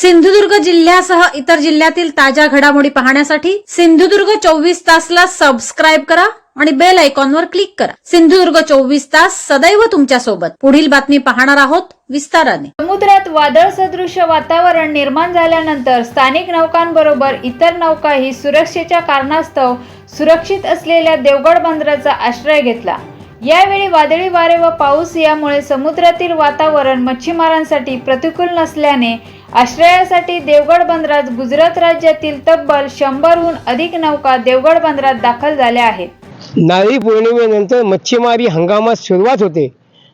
सिंधुदुर्ग जिल्ह्यासह इतर जिल्ह्यातील ताज्या घडामोडी पाहण्यासाठी सिंधुदुर्ग चोवीस तासला सबस्क्राईब करा आणि बेल आयकॉनवर क्लिक करा. सिंधुदुर्ग चोवीस तास सदैव तुमच्यासोबत. पुढील बातमी पाहणार आहोत विस्ताराने. समुद्रात वादळ सदृश्य वातावरण निर्माण झाल्यानंतर स्थानिक नौकांबरोबर इतर नौकाही सुरक्षेच्या कारणास्तव सुरक्षित असलेल्या देवगड बंदराचा आश्रय घेतला. यावेळी वादळी वारे व पाऊस यामुळे समुद्रातील वातावरण मच्छीमारांसाठी प्रतिकूल नसल्याने आश्रयासाठी देवगड बंदरात गुजरात राज्यातील तब्बल शंभरहून अधिक नौका देवगड बंदरात दाखल झाल्या आहेत. नारळी पौर्णिमेनंतर मच्छीमारी हंगामात सुरुवात होते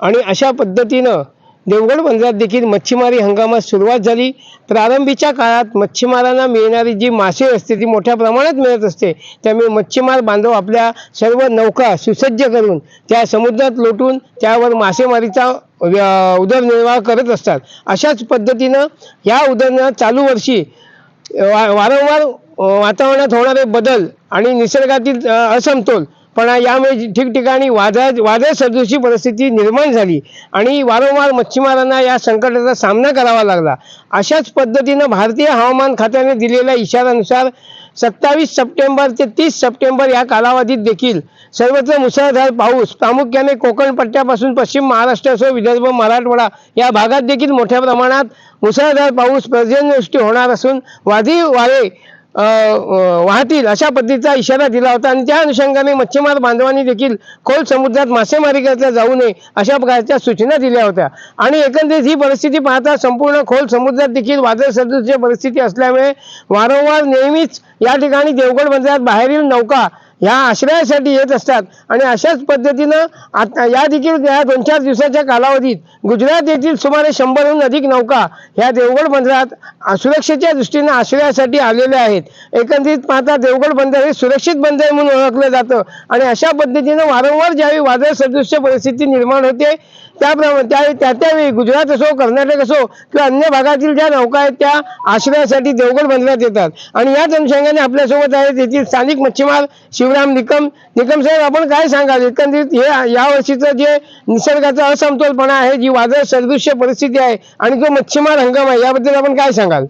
आणि अशा पद्धतीनं देवगड बंदरात देखील मच्छीमारी हंगामात सुरुवात झाली. प्रारंभीच्या काळात मच्छीमारांना मिळणारी जी मासे असते ती मोठ्या प्रमाणात मिळत असते. त्यामुळे मच्छीमार बांधव आपल्या सर्व नौका सुसज्ज करून त्या समुद्रात लोटून त्यावर मासेमारीचा उदरनिर्वाह करत असतात. अशाच पद्धतीनं या उदरनिर्वाह चालू वर्षी वा वारंवार वातावरणात होणारे बदल आणि निसर्गातील असमतोल पण यामुळे ठिकठिकाणी वादळ वादळ सदृशी परिस्थिती निर्माण झाली आणि वारंवार मच्छीमारांना या संकटाचा सामना करावा लागला. अशाच पद्धतीनं भारतीय हवामान खात्याने दिलेल्या इशाऱ्यानुसार सत्तावीस सप्टेंबर ते तीस सप्टेंबर या कालावधीत देखील सर्वत्र मुसळधार पाऊस प्रामुख्याने कोकण पट्ट्यापासून पश्चिम महाराष्ट्रासह विदर्भ मराठवाडा या भागात देखील मोठ्या प्रमाणात मुसळधार पाऊस पर्जन्यवृष्टी होणार असून वादळी वारे वाहतील अशा पद्धतीचा इशारा दिला होता. आणि त्या अनुषंगाने मच्छीमार बांधवांनी देखील खोल समुद्रात मासेमारी करता जाऊ नये अशा प्रकारच्या सूचना दिल्या होत्या. आणि एकंदरीत ही परिस्थिती पाहता संपूर्ण खोल समुद्रात देखील वादळ सदृश्य परिस्थिती असल्यामुळे वारंवार नेहमीच या ठिकाणी देवगड बंदरात बाहेरील नौका ह्या आश्रयासाठी येत असतात. आणि अशाच पद्धतीनं आता या देखील या दोन चार दिवसाच्या कालावधीत गुजरात येथील सुमारे शंभरहून अधिक नौका ह्या देवगड बंदरात सुरक्षेच्या दृष्टीने आश्रयासाठी आलेल्या आहेत. एकंदरीत पाहता देवगड बंदर हे सुरक्षित बंदर म्हणून ओळखलं जातं. आणि अशा पद्धतीनं वारंवार ज्यावेळी वादळ सदृश्य परिस्थिती निर्माण होते त्याप्रमाणे त्या त्या त्यावेळी गुजरात असो कर्नाटक असो किंवा अन्य भागातील ज्या नौका आहेत त्या आश्रयासाठी देवगड बंदरात येतात. आणि याच अनुषंगाने आपल्यासोबत आहेत येथील स्थानिक मच्छीमार शिवराम निकम निकम साहेब आपण काय सांगाल? एकंदरीत हे या वर्षीचं जे निसर्गाचा असमतोलपणा आहे जी वादळ सदृश्य परिस्थिती आहे आणि जो मच्छीमार हंगाम आहे याबद्दल आपण काय सांगाल?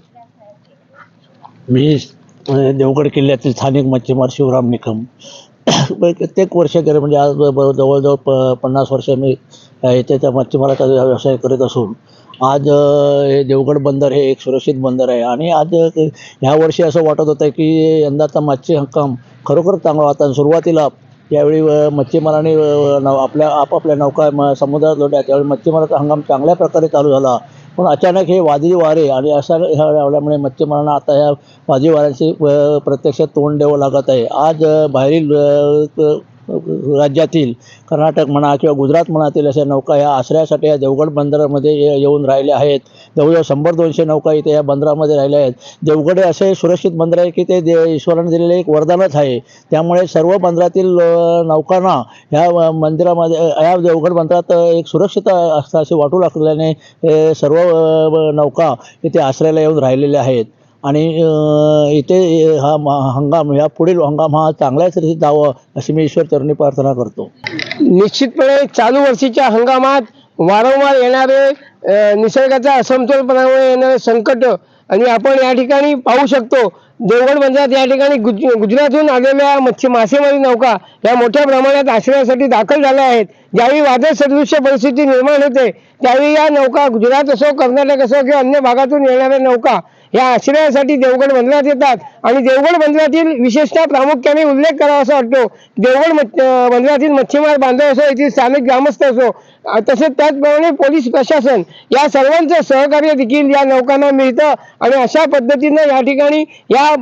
मी देवगड किल्ल्यातील स्थानिक मच्छीमार शिवराम निकम. प्रत्येक वर्ष गेले म्हणजे आज जवळजवळ प पन्नास वर्ष मी अ, इथे त्या मच्छीमाराचा व्यवसाय करीत असून आज हे देवगड बंदर हे एक सुरक्षित बंदर आहे. आणि आज ह्या वर्षी असं वाटत होतं की यंदाचा मच्छी हंगाम खरोखर चांगला होता. आणि सुरुवातीला यावेळी मच्छीमारांनी नव आपल्या आपापल्या नौका म- समुद्रात लोटल्या. त्यावेळी मच्छीमाराचा हंगाम चांगल्या प्रकारे चालू झाला. पण अचानक हे वादळी वारे आणि अशा ह्या लावल्यामुळे मच्छीमारांना आता ह्या वादळी वाऱ्यांची प्रत्यक्षात प्रत्यक्ष तोंड द्यावं लागत आहे. आज बाहेरील राज्यातील कर्नाटक म्हणा किंवा गुजरात म्हणातील अशा नौका ह्या आश्रयासाठी या देवगड बंदरामध्ये ये- येऊन राहिल्या आहेत. जवळजवळ शंभर दोनशे नौका इथे या बंदरामध्ये राहिल्या आहेत. देवगड हे असे सुरक्षित बंदर आहे की ते दे ईश्वराने दिलेले एक वरदानच आहे. त्यामुळे सर्व बंदरातील नौकांना ह्या मंदिरामध्ये या देवगड बंदरात एक सुरक्षित असतं असे वाटू लागल्याने सर्व नौका इथे आश्रयाला येऊन राहिलेल्या आहेत. आणि इथे हा हंगाम या पुढील हंगाम हा चांगल्याच रीती जावं अशी मी ईश्वर चरणी प्रार्थना करतो. निश्चितपणे चालू वर्षीच्या हंगामात वारंवार येणारे निसर्गाचा निसर्गाच्या असमतोलपणामुळे येणारे संकट आणि आपण या ठिकाणी पाहू शकतो देवगड बंदरात या ठिकाणी गुज गुजरातहून आलेल्या मच्छी मासेमारी नौका या मोठ्या प्रमाणात आश्रयासाठी दाखल झाल्या आहेत. ज्यावेळी वादळ सदृश्य परिस्थिती निर्माण होते त्यावेळी या नौका गुजरात असो कर्नाटक असो किंवा अन्य भागातून येणाऱ्या नौका या आश्रयासाठी देवगड बंदरात येतात. आणि देवगड बंदरातील विशेषतः प्रामुख्याने उल्लेख करावा असा वाटतो. देवगड बंदरातील मच्छीमार बांधव असो येथील स्थानिक ग्रामस्थ असो तसेच त्याचप्रमाणे पोलीस प्रशासन या सर्वांचं सहकार्य देखील या नौकांना मिळतं. आणि अशा पद्धतीनं या ठिकाणी या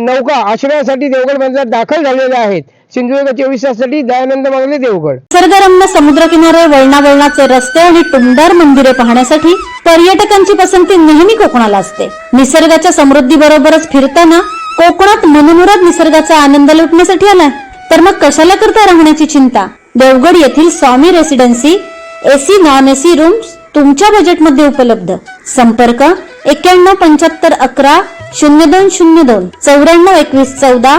नौका आश्रयासाठी देवगड बंदरात दाखल झालेल्या आहेत. सिंधुदुर्ग चोवीस ताससाठी दयानंद मागले देवगड. निसर्गरम्य समुद्रकिनारे वळणावळणाचे रस्ते आणि टुमदार मंदिरे पाहण्यासाठी पर्यटकांची पसंती नेहमी कोकणाला असते. निसर्गाच्या समृद्धी बरोबरच फिरताना कोकणात मनमुराद निसर्गाचा आनंद लुटण्यासाठी आलाय. तर मग कशाला करता राहण्याची चिंता? देवगड येथील Swami residency AC non AC rooms तुमच्या बजेटमध्ये उपलब्ध. संपर्क एक्क्याण्णव पंच्याहत्तर अकरा शून्य दोन शून्य दोन चौऱ्याण्णव एकवीस चौदा